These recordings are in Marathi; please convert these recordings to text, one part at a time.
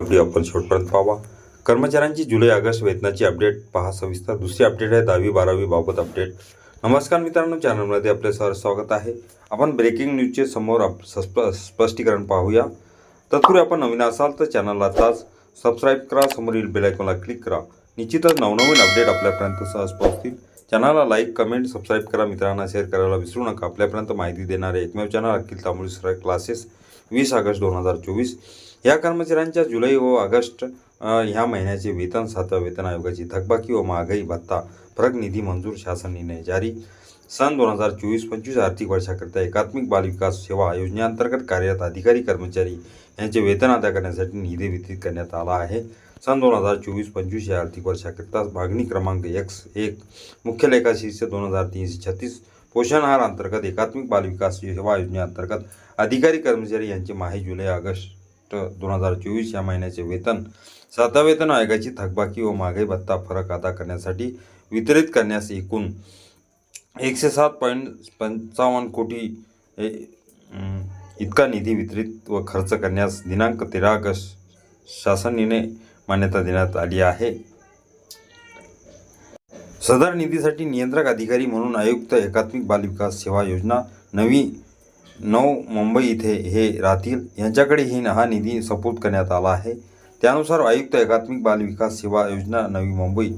व्हिडिओ आपण शेवटपर्यंत पाहा कर्मचाऱ्यांची जुलै ऑगस्ट वेतनाची अपडेट पहा सविस्तर. दुसरी अपडेट आहे दहावी बारावी बाबत अपडेट. नमस्कार मित्रांनो चॅनलमध्ये आपले सर स्वागत आहे. आपण ब्रेकिंग न्यूजचे समोर अप- सस्प स्पष्टीकरण पाहूया. तत्पूर्वी आपण नवीन असाल तर चॅनलला आताच सबस्क्राईब करा. समोरील बेलायकॉनला क्लिक करा. निश्चितच नवनवीन अपडेट आपल्यापर्यंत सहज पोहोचतील. चॅनलला लाईक कमेंट सबस्क्राईब करा. मित्रांना शेअर करायला विसरू नका. आपल्यापर्यंत माहिती देणारे एकमेव channel Akhil Tamboli sir classes वीस ऑगस्ट दोन हजार चोवीस. या कर्मचाऱ्यांच्या जुलै व ऑगस्ट ह्या महिन्याचे वेतन सातव्या वेतन आयोगाची थकबाकी व महागाई भत्ता फरक निधी मंजूर शासन निर्णय जारी. सन दोन हजार चोवीस पंचवीस आर्थिक वर्षाकरिता एकात्मिक बाल विकास सेवा योजनेअंतर्गत कार्यरत अधिकारी कर्मचारी यांचे वेतन अदा करण्यासाठी निधी वितरित करण्यात आला आहे. सन दोन हजार चोवीस पंचवीस या आर्थिक वर्षाकरिता मागणी क्रमांक एक्स एक मुख्य लेखा शीर्ष दोन हजार तीनशे छत्तीस पोषण आहार अंतर्गत एकात्मिक बालविकास सेवा योजनेअंतर्गत अधिकारी कर्मचारी यांचे माहे जुलै ऑगस्ट दोन हजार चोवीस या महिन्याचे वेतन सातव्या वेतन आयोगाची थकबाकी व महागाई भत्ता फरक अदा करण्यासाठी वितरित करण्यास एकूण एकशे सात पॉईंट पंचावन्न कोटी ए, इतका निधी वितरित व खर्च करण्यास दिनांक तेरा ऑगस्ट शासन निर्णय मान्यता देण्यात आली आहे. सदर निधीसाठी नियंत्रक अधिकारी म्हणून आयुक्त एकात्मिक बालविकास सेवा योजना नवी नऊ मुंबई इथे हे राहतील. यांच्याकडे ही हा निधी सपोर्ट करण्यात आला आहे. त्यानुसार आयुक्त एकात्मिक बाल विकास सेवा योजना नवी मुंबई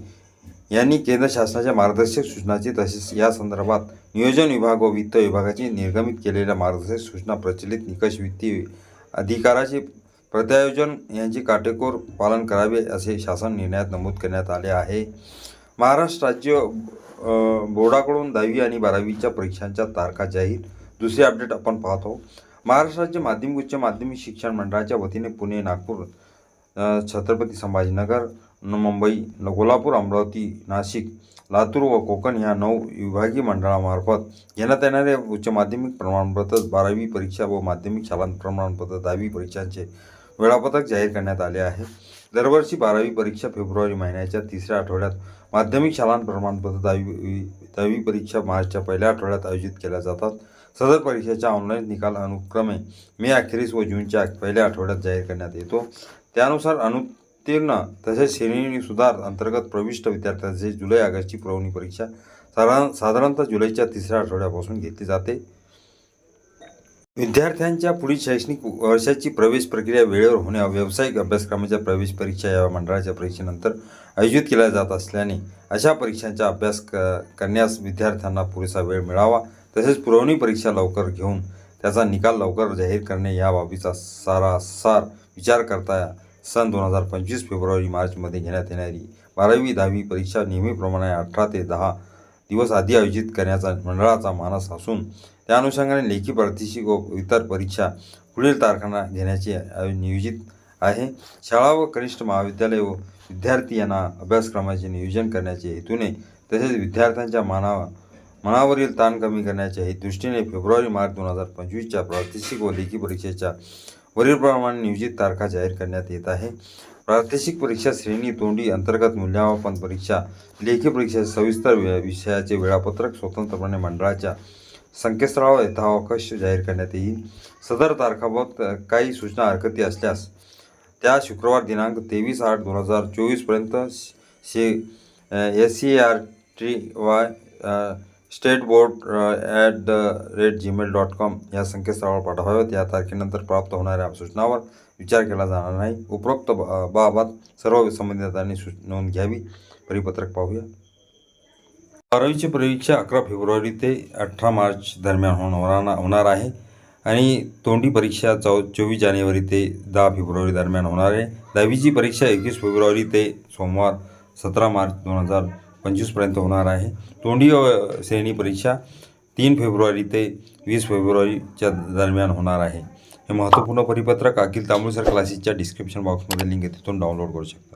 यांनी केंद्र शासनाच्या मार्गदर्शक सूचनाचे तसेच या संदर्भात नियोजन विभाग व वित्त विभागाचे निर्गमित केलेल्या मार्गदर्शक सूचना प्रचलित निकष वित्तीय अधिकाराचे प्रत्यायोजन यांचे काटेकोर पालन करावे असे शासन निर्णयात नमूद करण्यात आले आहे. महाराष्ट्र राज्य बोर्डाकडून दहावी आणि बारावीच्या परीक्षांच्या तारखा जाहीर दुसरी अपडेट आपण पाहतो महाराष्ट्र राज्य माध्यमिक उच्च माध्यमिक शिक्षण मंडळाच्या वतीने पुणे नागपूर छत्रपती संभाजीनगर न- मुंबई कोल्हापूर अमरावती नाशिक लातूर व कोकण या नऊ विभागीय मंडळामार्फत घेण्यात येणारे उच्च माध्यमिक प्रमाणपत्र बारावी परीक्षा व माध्यमिक शालांत प्रमाणपत्र दहावी परीक्षांचे वेळापत्रक जाहीर करण्यात आले आहे. दरवर्षी बारावी परीक्षा फेब्रुवारी महिन्याच्या तिसऱ्या आठवड्यात माध्यमिक शालांत प्रमाणपत्र दहावी दहावी परीक्षा मार्चच्या पहिल्या आठवड्यात आयोजित केल्या जातात. सदर परीक्षेचा ऑनलाईन निकाल अनुक्रमे मे अखेरीस व जूनच्या पहिल्या आठवड्यात जाहीर करण्यात येतो. त्यानुसार अनुत्तीर्ण तसेच श्रेणी सुधार अंतर्गत प्रविष्ट विद्यार्थ्यांचे जुलै ऑगस्टची पुरवणी परीक्षा साधारण साधारणतः जुलैच्या तिसऱ्या आठवड्यापासून घेतली जाते. विद्यार्थ्यांच्या पुढील शैक्षणिक वर्षाची प्रवेश प्रक्रिया वेळेवर होणे व्यावसायिक अभ्यासक्रमाच्या प्रवेश परीक्षा या मंडळाच्या परीक्षेनंतर आयोजित केल्या जात असल्याने अशा परीक्षांचा अभ्यास क करण्यास विद्यार्थ्यांना पुरेसा वेळ मिळावा तसेच पुरवणी परीक्षा लवकर घेऊन त्याचा निकाल लवकर जाहीर करणे या बाबीचा सारासार विचार करता सन दोन हजार पंचवीस फेब्रुवारी मार्चमध्ये घेण्यात येणारी बारावी दहावी परीक्षा नेहमीप्रमाणे अठरा ते दहा दिवस आधी आयोजित करण्याचा मंडळाचा मानस असून त्या अनुषंगाने लेखी प्रात्यक्षिक व इतर परीक्षा पुढील तारखांना घेण्याचे नियोजित आहे. शाळा व कनिष्ठ महाविद्यालय व विद्यार्थी यांना अभ्यासक्रमाचे नियोजन करण्याचे हेतूने तसेच विद्यार्थ्यांच्या माना मनावरील ताण कमी करण्याच्या हे दृष्टीने फेब्रुवारी मार्च दोन हजार पंचवीसच्या प्रादेशिक व लेखी परीक्षेच्या वरीलप्रमाणे नियोजित तारखा जाहीर करण्यात येत आहे. प्रादेशिक परीक्षा श्रेणी तोंडी अंतर्गत मूल्यमापन परीक्षा लेखी परीक्षा सविस्तर विषयाचे वेळापत्रक स्वतंत्रपणे मंडळाच्या संकेतस्थळावर यथावकाश जाहीर करण्यात येईल. सदर तारखाबाबत काही सूचना हरकती असल्यास त्या शुक्रवार दिनांक तेवीस आठ दोन हजार चोवीसपर्यंत शे S C R T Y state board at the rate Gmail dot com या संकेतस्थळावर पाठवाव्यात. या तारखेनंतर प्राप्त होणाऱ्या सूचनावर विचार केला जाणार नाही. उपरोक्त बा- बाबत सर्व संबंधितांनी नोंद घ्यावी. परिपत्रक पाहूया. बारावीची परीक्षा अकरा फेब्रुवारी ते अठरा मार्च दरम्यान होणार होणार आहे. आणि तोंडी परीक्षा चौ चोवीस जानेवारी ते दहा फेब्रुवारी दरम्यान होणार आहे. दहावीची परीक्षा एकवीस फेब्रुवारी ते सोमवार सतरा मार्च दोन हजार पंचवीसपर्यंत होणार आहे. तोंडी श्रेणी परीक्षा तीन फेब्रुवारी ते वीस फेब्रुवारीच्या दरम्यान होणार आहे. हे महत्त्वपूर्ण परिपत्रक अखिल तांबुळसर क्लासेसच्या डिस्क्रिप्शन बॉक्समध्ये लिंक आहे तिथून डाउनलोड करू शकता